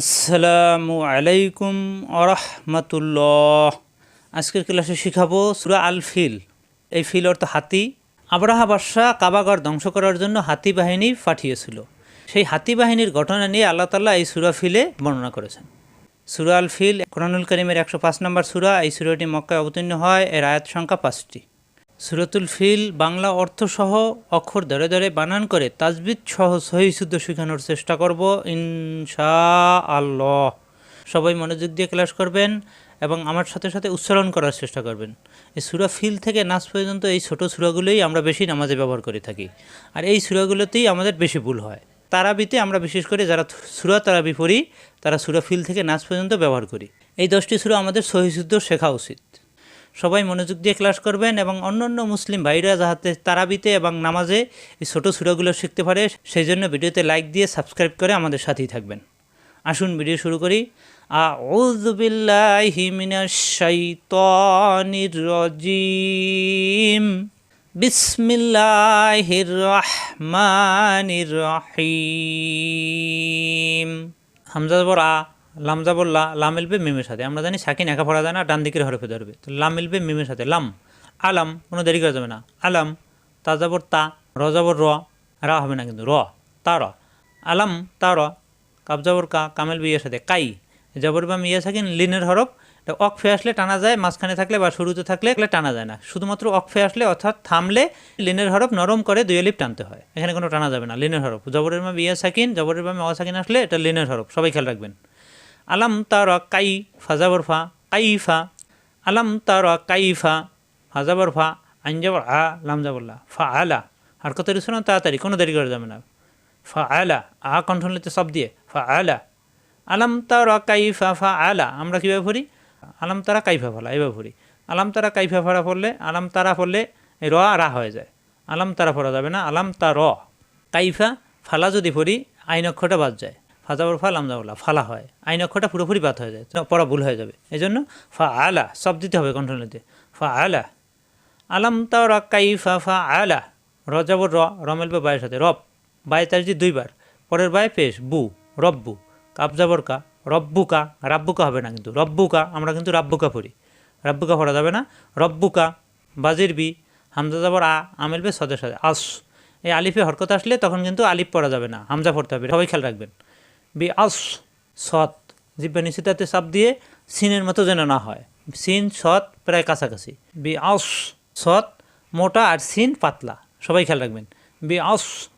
আসসালামু আলাইকুম আরহামতুল্লাহ। আজকের ক্লাসে শিখাবো সুরা আল ফিল এই ফিল অর্থ হাতি। আবরাহা বাদশাহ কাবাগর ধ্বংস করার জন্য হাতি বাহিনী পাঠিয়েছিল। সেই হাতি বাহিনীর ঘটনা নিয়ে আল্লাহ তাল্লাহ এই সুরা ফিলে বর্ণনা করেছেন। সুরা আল ফিল কোরআনুল করিমের একশো পাঁচ নম্বর সুরা, এই সুরাটি মক্কায় অবতীর্ণ হয়, এর আয়াত সংখ্যা পাঁচটি। সুরতুল ফিল, বাংলা অর্থসহ অক্ষর ধরে ধরে বানান করে তাজবিদ সহ সহি শুদ্ধ শেখানোর চেষ্টা করব ইনশা আল্লাহ সবাই মনোযোগ দিয়ে ক্লাস করবেন এবং আমার সাথে সাথে উচ্চারণ করার চেষ্টা করবেন। এই সুরা ফিল থেকে নাচ পর্যন্ত এই ছোট সুরাগুলোই আমরা বেশি নামাজে ব্যবহার করে থাকি। আর এই সুরাগুলোতেই আমাদের বেশি ভুল হয়। তারাবিতে আমরা বিশেষ করে যারা সুরা তারাবি পড়ি, তারা সুরা ফিল থেকে নাচ পর্যন্ত ব্যবহার করি। এই দশটি সুরা আমাদের সহিশুদ্ধ শেখা উচিত। সবাই মনোযোগ দিয়ে ক্লাস করবেন এবং অন্য অন্য মুসলিম ভাইরা যাহাতে তারাবিতে এবং নামাজে এই ছোটো সুরাগুলো শিখতে পারে সেই জন্য ভিডিওতে লাইক দিয়ে সাবস্ক্রাইব করে আমাদের সাথেই থাকবেন। আসুন ভিডিও শুরু করি। আউযু বিল্লাহি মিনাশ শাইতানির রাজিম। বিসমিল্লাহির রহমানির রহিম। হামজা বর লাম বললা লাম মিলবে মিমের সাথে। আমরা জানি সাকিন একা পড়া যায় না, ডান দিকের হরফে ধরবে। তো লাম মিলবে মিমের সাথে, লাম। আলাম, কোনো দেরি করা যাবে না। আলাম, তা যাবর তা, র যাবর র। রা হবে না কিন্তু, র, তা, র। আলাম, তা, র। কাপ যাবর কা, কামেল বিয়ের সাথে, কাই। যাবর বা মিয়া সাকিন, লিনের হরফ। এটা অকফে আসলে টানা যায়, মাঝখানে থাকলে বা শুরুতে থাকলে, এগুলো টানা যায় না। শুধুমাত্র অকফে আসলে, অর্থাৎ থামলে লিনের হরফ নরম করে দুই লিপ টানতে হয়। এখানে কোনো টানা যাবে না, লিনের হরফ। জবরের মা বিয়া সাকিন জবরের মা অসাকিন আসলে এটা লিনের হরফ। সবাই খেয়াল রাখবেন। আলাম তার কাই ফাজাবর ফা কাইফা, আলাম তার কাইফা ফাজাবর ফা আঞ্জাবর আ লাম জাবল্লা ফা আলা আর কত রিসন তাড়াতাড়ি, কোনো দেরি করা যাবে না। ফা আলা আ কণ্ঠন লিতে সব দিয়ে ফা আলা আলাম তারা কাইফা ফা আলা আমরা কীভাবে পড়ি? আলাম তারা কাইফা ফলা এইভাবে পড়ি। আলাম তারা কাইফা ফলা পড়লে, আলাম তারা পড়লে র রা হয়ে যায়। আলাম তারা পড়া যাবে না, আলাম তা র কাইফা, ফালা যদি পড়ি, আইন অক্ষরটা বাদ যায়। ফাজাবর ফা লামজাবল্লা ফালা হয়। আইন অক্ষরটা পুরোপুরি বাদ হয়ে যায় পড়া ভুল হয়ে যাবে। এই জন্য ফা আলা সব দিতে হবে কণ্ঠনীতে ফা আলা আলাম তারা কাইফা ফা ফা আলা র যাবর র র মেলবে বায়ের সাথে, রব। বায়ে তাজদি দুইবার, পরের বায়ে পেশ, বু, রব্বু। কাপ যাবর কা রব্বুকা, রাব্বুকা হবে না কিন্তু, রব্বুকা, আমরা কিন্তু রাব্বুকা পড়ি। রাব্বুকা পড়া যাবে না, রব্বুকা, বাজির বি, হামজা যাবর আ আমেলবে সদের সাথে, আস। এই আলিফে হরকত আসলে তখন কিন্তু আলিফ পড়া যাবে না, হামজা পড়তে হবে, সবাই খেয়াল রাখবেন। বি আস সৎ জিব্বা নিশ্চিতাতে চাপ দিয়ে সিনের মতো যেন না হয়। সিন সৎ প্রায় কাছাকাছি। বি আস সৎ, মোটা আর সিন পাতলা। সবাই খেয়াল রাখবেন। বি আস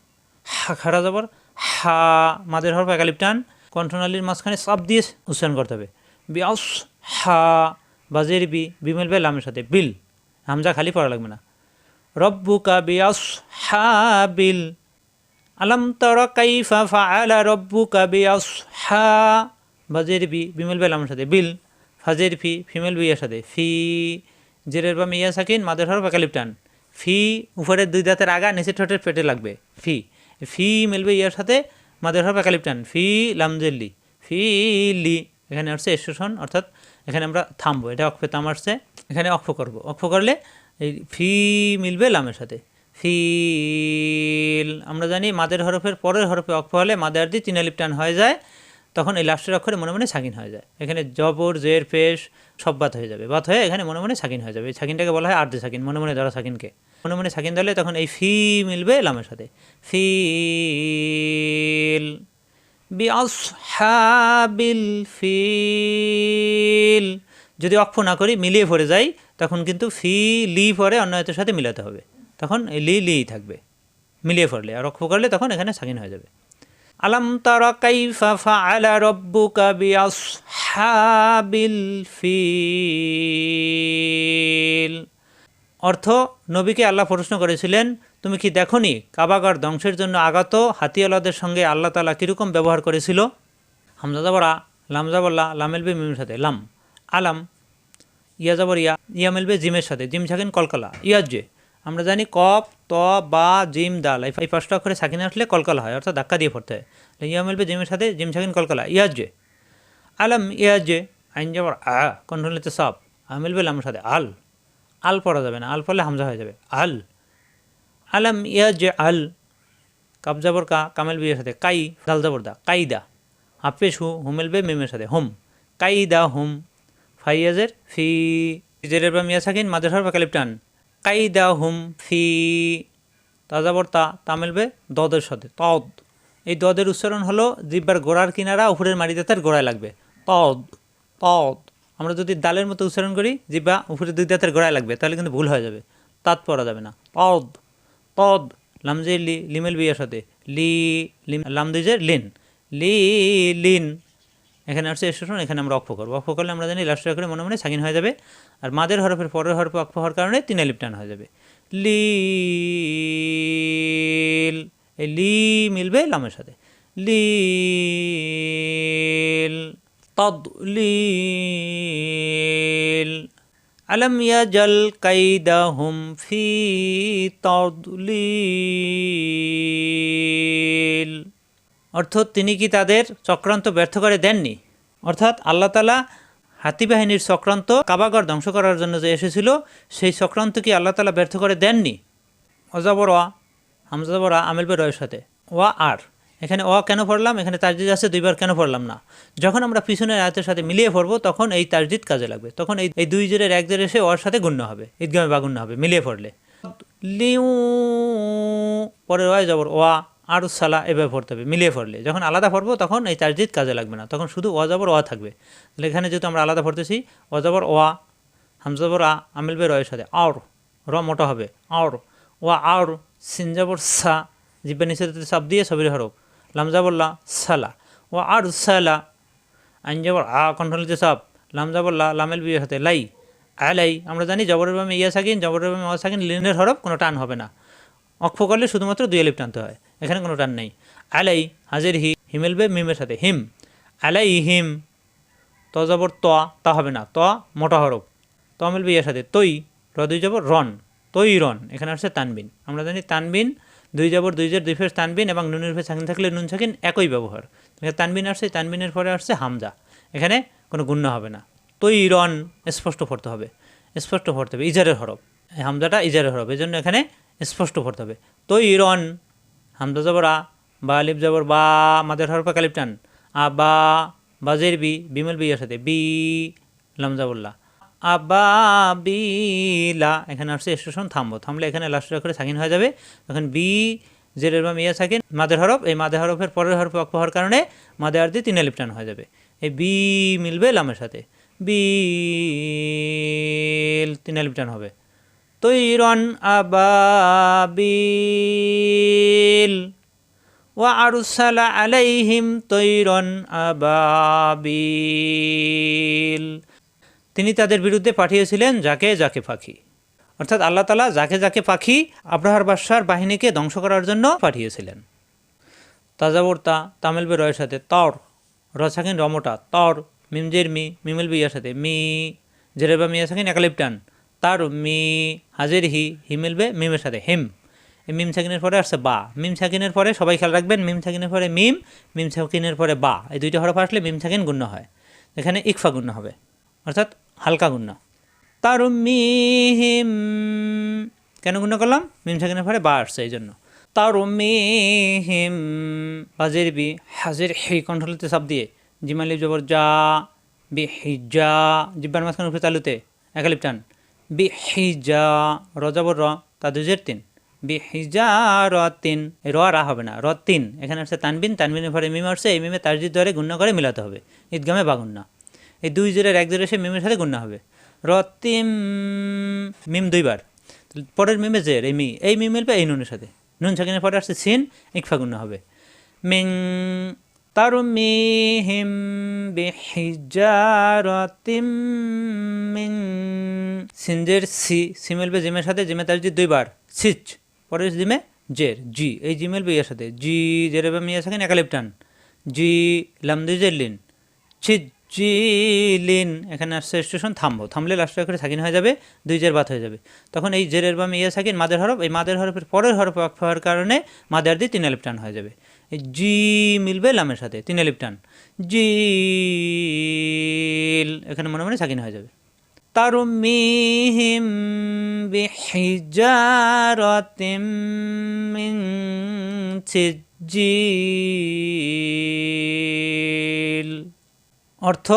হা, খাড়া যাবার হা, মাদের হরফ একালিপ টান, কণ্ঠনালীর মাঝখানে চাপ দিয়ে উচ্চারণ করতে হবে। বি আস হা বাজের বি বিমেল বে লামের সাথে, বিল। হামজা খালি পড়া লাগবে না। রব্বুকা আস হা, বিল। আলম তর কাইফা ফাআলা রব্বুকা বিআস হা বাজের বি, বিমেল বে লামের সাথে। বিল, ফাজের ফি, ফিমেল বিয়ের সাথে। ফি, জেরের বা মিয়া সাকিন, মাদের হরফ একালিপ টান। ফি উপরের দুই দাঁতের আগা নিচের ঠোঁটের পেটে লাগবে। ফি ফি মিলবে ইয়ার সাথে মাদের হরফ একালিপ টান। ফি লামজেল্লি ফি, লি। এখানে আসছে এসেশন অর্থাৎ এখানে আমরা থামবো। এটা অক্ফে তাম আসছে। এখানে অক্ষ করব। অক্ষ করলে এই ফি মিলবে লামের সাথে। ফিল আমরা জানি মাদের হরফের পরের হরফে অক্ষ হলে মাদের দিয়ে তিনালিপ টান হয়ে যায়, তখন এই লাস্টের অক্ষরে মনে মনে সাকিন হয়ে যায়। এখানে জবর, জের, পেশ সব বাত হয়ে যাবে। বাত হয়ে এখানে মনে মনে সাকিন হয়ে যাবে। এই সাকিনটাকে বলা হয় আর্ধে সাকিন মনে মনে ধরা সাকিনকে মনে মনে সাকিন দিলে তখন এই ফি মিলবে লামের সাথে। ফিল বি আসহাবিল ফিল। যদি অক্ষ না করি, মিলিয়ে পড়ে যাই, তখন কিন্তু ফি, লি পরে অন্য সাথে মিলাতে হবে। তখন লি লি থাকবে, মিলিয়ে পড়লে আর অক্ষ করলে তখন এখানে সাকিন হয়ে যাবে। আলাম তারা কাইফা ফাআলা রব্বুকা বিআসহাবিল ফিল। অর্থ, নবীকে আল্লাহ প্রশ্ন করেছিলেন, তুমি কি দেখনি কাবাগার ধ্বংসের জন্য আগত হাতিয়ালাদের সঙ্গে আল্লাহ তালা কীরকম ব্যবহার করেছিল? হামজাদাবরা লামজাবল্লা লামেলবে মিমের সাথে, লাম, আলাম ইয়াজাবর ইয়া ইয়া মেলবে জিমের সাথে, জিম থাকেন কলকালা, ইয়াজ্জে। আমরা জানি কপ ত, বা, জিম, দাল। এই পাঁচটা অক্ষরে সাকিন আসলে কলকালা হয়, অর্থাৎ ধাক্কা দিয়ে পড়তে হয়। ইয়া মিলবে জিমের সাথে, জিম, সাকিন, কলকালা। ইয়াজ্জে আলম ইয়াজ্জে আইন যাবর আ, কন্ট্রোলিতে সব। আ মিলবে লামের সাথে, আল। আল পড়া যাবে না, আল পড়লে হামজা হয়ে যাবে, আল। আলম ইয়াজ্জে আল। কাপ যাবর কা, কামেল বিয়ের সাথে, কাই, দাল যাবর দা, কাইদা। আপেশ হু হু মিলবে মিমের সাথে, হোম। কাই কাইদা, হুম। ফাইয়াজের, ফি। জেরের বা মিয়া সাকিন মাদের হর বা কালিপ টান কাইদা হুম ফি তাজাবর তা তা মিলবে দদের সাথে, তদ। এই দদের উচ্চারণ হলো জিব্বার গোড়ার কিনারা উপরের মাটিতে তার গোড়ায় লাগবে। তদ তদ। আমরা যদি দালের মতো উচ্চারণ করি, জিব্বা উপরে দুই দাঁতের গোড়ায় লাগবে, তাহলে কিন্তু ভুল হয়ে যাবে। তাত পড়া যাবে না। তদ তদ। লামজে লি, লিমেল বিয়ের সাথে। লি, লিম, লাম দুইজের লিন। লি, লিন। এখানে আসছে স্টেশন এখানে আমরা অক্ষ করব। অক্ষ করলে আমরা জানি লাস্ট করে মনে মনে সাকিন হয়ে যাবে আর মাদের হরফের পরের হরফে অক্ষ হওয়ার কারণে তিন আলিপ টান হয়ে যাবে। লি এই লি মিলবে লামের সাথে। লিল তদলিল আলম ইয়াজল কাইদাহুম ফি তদলিল অর্থাৎ তিনি কি তাদের চক্রান্ত ব্যর্থ করে দেননি? অর্থাৎ আল্লাহ তালা হাতি বাহিনীর চক্রান্ত কাবাগর ধ্বংস করার জন্য যে এসেছিল, সেই চক্রান্ত কি আল্লাহ তালা ব্যর্থ করে দেননি? অজাবর ওয়া হামজাবর আমেল বে রয়ের সাথে। ওয়া আর, এখানে অ কেন পড়লাম? এখানে তাজদিদ আছে, দুইবার কেন পড়লাম না? যখন আমরা পিছনের আয়াতের সাথে মিলিয়ে পড়ব, তখন এই তাজদিদ কাজে লাগবে। তখন এই এই দুই জেরের এক জের এসে ওর সাথে গুণ্য হবে ঈদগামে বা গুণ্য হবে, মিলিয়ে পড়লে। লিউ, পরের ওয়াই যাবর, ওয়া আর সালা এভাবে পড়তে হবে, মিলিয়ে পড়লে। যখন আলাদা পড়ব তখন এই তাজদিদ কাজে লাগবে না, তখন শুধু যাবর ওয়া থাকবে। তাহলে এখানে যেহেতু আমরা আলাদা পড়তেছি যাবর ওয়া হামজাবর আ, আমিল বে রয়ের সাথে, আওর, র মোটা হবে, আওর, ওয়া আওর সিনজাবর সা, জিব্বা নিচে সাপ দিয়ে সবির হরফ লামজাবল্লা সালা ও আর সালা আইনজাবর আ কণ্ঠলিতে সাপ লামজাবল্লা লামেল বিয়ের সাথে লাই, আলাই, আমরা জানি জবরের বামে ইয়া সাকিন, জবরের বামে ওয়া সাকিন, লিনের হরফ কোনো টান হবে না। অক্ষ করলে শুধুমাত্র দুই আলিপ টানতে হয়। এখানে কোনো টান নেই। আলাই হাজির হি হিমেলবে মিমের সাথে। হিম। আলাই হিম। ত জবর ত, তা হবে না। ত মোটা হরফ। ত মিলবে ইয়ার সাথে। তৈ, র দুই যাবর রন। তৈ, রন। এখানে আসছে তানবিন। আমরা জানি তানবিন, দুই জবর, দুই জের, দুই ফের তানবিন এবং নুনের ফের সাকিন থাকলে নুন সাকিন একই ব্যবহার। এখানে তানবিন আসছে, তানবিনের পরে আসছে হামজা। এখানে কোনো গুণ্য হবে না। তৈ, রন, স্পষ্ট পড়তে হবে। স্পষ্ট পড়তে হবে। ইজারের হরফ। হামজাটা ইজারের হরফ। এই জন্য এখানে স্পষ্ট করতে হবে। তো রন হামজা জবর আ, বা আলিফ জবর বা, মাদের হরফে কালিপ টান, আ, বা বাজের বি, বিমল বিয়ের সাথে, বি লামজাবুল্লাহ আবাবিলা এখানে আসছে স্টেশন থামবো। থামলে এখানে লাস্ট করে সাকিন হয়ে যাবে। তখন বি, জেরের বা মিয়া সাকিন, মাদের হরফ, এই মাদের হরফের পরের হরফে অক্ষ হওয়ার কারণে মাদের দিয়ে তিন লিপটান হয়ে যাবে। এই বি মিলবে লামের সাথে। বিল তিন লিপটান হবে। তৈরন আবাবিল। ওয়া আরুসালা আলাইহিম তৈরন আবাবিল। তিনি তাদের বিরুদ্ধে পাঠিয়েছিলেন যাকে যাকে পাখি। অর্থাৎ আল্লাহ তালা যাকে যাকে পাখি আব্রাহার বাদশার বাহিনীকে ধ্বংস করার জন্য পাঠিয়েছিলেন। তাজাবর্তা তামিল বে রয়ের সাথে তর রসাকিন রমোটা তর মিমজের মি, মিমিল বিয়ার সাথে মি, জেরেবা মিয়া সাকিন একালিপটান তার মি, হাজির হি হি মিলবে মিমের সাথে, হিম। মিম সাকিনের পরে আসছে বা। মিম সাকিনের পরে সবাই খেয়াল রাখবেন, মিম সাকিনের পরে মিম মিম সাকিনের পরে বা। এই দুইটা হরফ আসলে মিম সাকিন গুণ্য হয়। এখানে ইকফা গুণ্য হবে, অর্থাৎ হালকা গুণ্য। তার মিহিম কেন গুণ্য করলাম? মিম সাকিনের পরে বা আসছে, এই জন্য। তার মিহিম বাজের বি, হাজির হি কণ্ঠলিতে সাপ দিয়ে। জিমালিপ জবর যা বি হিজা, জিব্বার মাঝখানে তালুতে, একালিপ টান। বি হিজা রজাবর র তা দুজের তিন বি হিজা র তিন র রা হবে না র তিন এখানে আসছে তানবিন, তানবিনের পরে মিম আসছে, এই মিমে তারজিদ ধরে গুণ্য করে মিলাতে হবে। ঈদগামে বাগুন্না এই দুই জোরের এক জোরে সে মিমের সাথে গুণ্য হবে। রতিম, মিম দুইবার। পরের মিমে জের, এই মি এই মি মিলবে এই নুনের সাথে। নুন সাকিনের পরে আসছে সিন, ইকফা গুণ্য হবে। মিং তারমিহিম বিহিজারাতিম মিন সিনজের সি সি মিলবে জিমের সাথে, জিমে তার দুইবার। সিচ পরে জিমে জের, জি, এই জি মিলবে ইয়ার সাথে। জি, জের মিয়া সাকিন, একালিপটান। জি, লামদিজের লিন। ছিজ জিলিন এখানে আসছে স্টেশন থামবো। থামলে লাস্ট করে সাকিন হয়ে যাবে, দুই জের বাদ হয়ে যাবে। তখন এই জেরের বামে ইয়ে সাকিন, মাদের হরফ, এই মাদের হরফের পরের হরফ ওয়াকফ হওয়ার কারণে মাদের দিয়ে তিন আলিপ টান হয়ে যাবে। এই জি মিলবে লামের সাথে, তিন আলিপ টান। জিল এখানে মনে মনে সাকিন হয়ে যাবে। তারমিহিম বিহিজারাতিম মিন অর্থ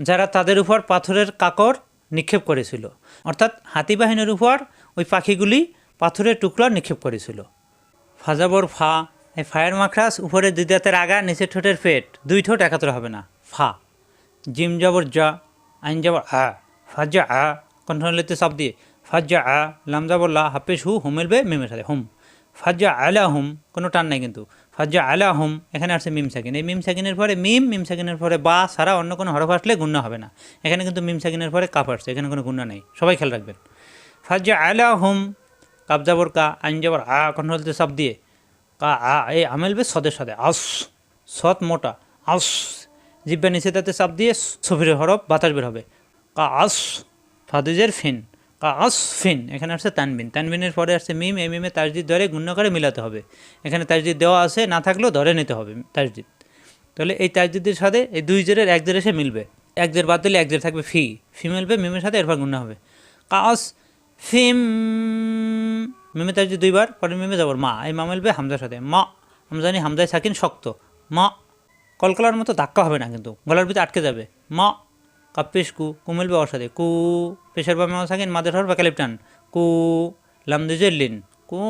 যারা তাদের উপর পাথরের কাকর নিক্ষেপ করেছিল। অর্থাৎ হাতি বাহিনীর উপর ওই পাখিগুলি পাথরের টুকরা নিক্ষেপ করেছিল। ফাজাবর ফা, এই ফায়ার মাখরাস উপরে দুই দাঁতের আগা, নিচের ঠোঁটের পেট, দুই ঠোঁট একাত্র হবে না। ফা, জিম জবর জা, আইন জবর আ, ফাজা আ, কণ্ঠনলিতে সব দিয়ে, ফাজা আ, লাম জবর লা, হাফেজ হু হুমেলবে মিমের সাথে হুম। ফাজা আলা হুম, কোনো টান নাই কিন্তু। ফাজা আলা হুম এখানে আসছে মিম সাকিন। এই মিম সাকিনের পরে মিম মিম সাকিনের পরে বা সারা অন্য কোনো হরফ আসলে গুণ্য হবে না। এখানে কিন্তু মিম সাকিনের পরে কাপ আসছে, এখানে কোনো গুণ্য নেই। সবাই খেয়াল রাখবেন। ফাজা আলা হুম কাপ যাবর কা, আইন যাবর আ কণ্ঠনলিতে সব দিয়ে। কা, আ এই আমেলবে সদের সাথে আস, সৎ মোটা, আস। জিব্বা নিচে তাতে চাপ দিয়ে সফির হরফ বাতাস বের হবে। কা, আস, ফাদুজের ফিন। কা আস ফিন এখানে আসছে তানবিন। তানবিনের পরে আসছে মিম, এই মিমে তাজদিদ ধরে গুণ্য করে মিলাতে হবে। এখানে তাজদিদ দেওয়া আছে, না থাকলেও ধরে নিতে হবে তাজদিদ। তাহলে এই তাজদিদের সাথে এই দুই জেরের এক জের এসে মিলবে। এক জের বাদ দিলে এক জের থাকবে ফি। ফি মিলবে, মিমের সাথে এরপর গুণ্য হবে। কা আস ফিম মিমে তাজদিদ দুইবার পরে মিমে যাবর মা। এই মা মিলবে হামজার সাথে। মা, হামজানি হামজায় সাকিন শক্ত। মা, কলকলার মতো ধাক্কা হবে না কিন্তু, গলার ভিতরে আটকে যাবে। মা কাপ্পিসকু কু মিলবে ওর সাথে কু, পেশার বা মেমা থাকেন মাদের হর বা ক্যালিপটান, কু লামদুজের লিন কু,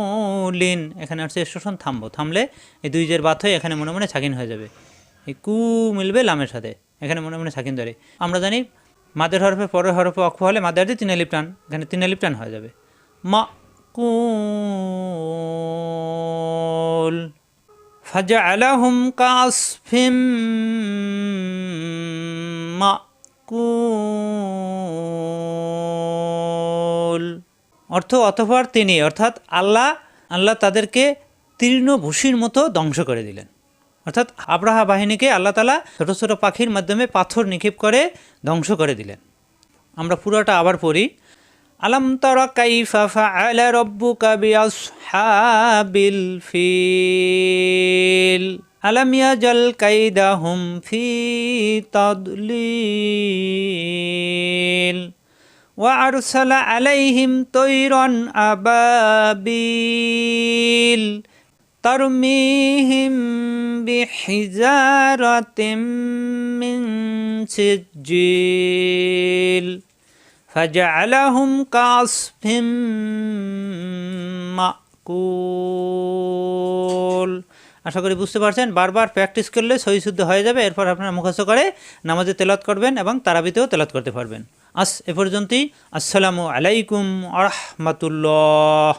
লিন, এখানে আসছে স্টেশন থামবো, থামলে এই দুই জের বাত হয়ে এখানে মনে মনে ছাকিন হয়ে যাবে। এই কু মিলবে লামের সাথে, এখানে মনে মনে ছাকিন ধরে। আমরা জানি মাদের হরফে পরের হরফে অক্ষ হলে মাদের দিয়ে তিনালিপ টান এখানে তিনালিপ টান হয়ে যাবে। মা কুল ফাজা আলাহুম কাসফিম, মা। মাকুল অর্থ অতঃপর তিনি, অর্থাৎ আল্লাহ আল্লাহ তাদেরকে তীর্ণ ভূষির মতো ধ্বংস করে দিলেন। অর্থাৎ আব্রাহা বাহিনীকে আল্লাহ তালা ছোটো ছোটো পাখির মাধ্যমে পাথর নিক্ষেপ করে ধ্বংস করে দিলেন। আমরা পুরোটা আবার পড়ি, আলম তরা কাইফা ফাআলা ফিল? আলম ইয়াজাল কাইদাহুম ফি তাদলিল وأرسل عليهم طيرا أبابيل ترميهم بحجارة من سجيل فجعلهم كعصف মাকুল আশা করি বুঝতে পারছেন, বারবার প্র্যাকটিস করলে সহি শুদ্ধ হয়ে যাবে, এরপর আপনারা মুখস্থ করে নামাজে তেলাত করবেন এবং তারাবিতেও তেলাত করতে পারবেন। আস, এ পর্যন্তই, আসসালামু আলাইকুম আরহামাতুল্লাহ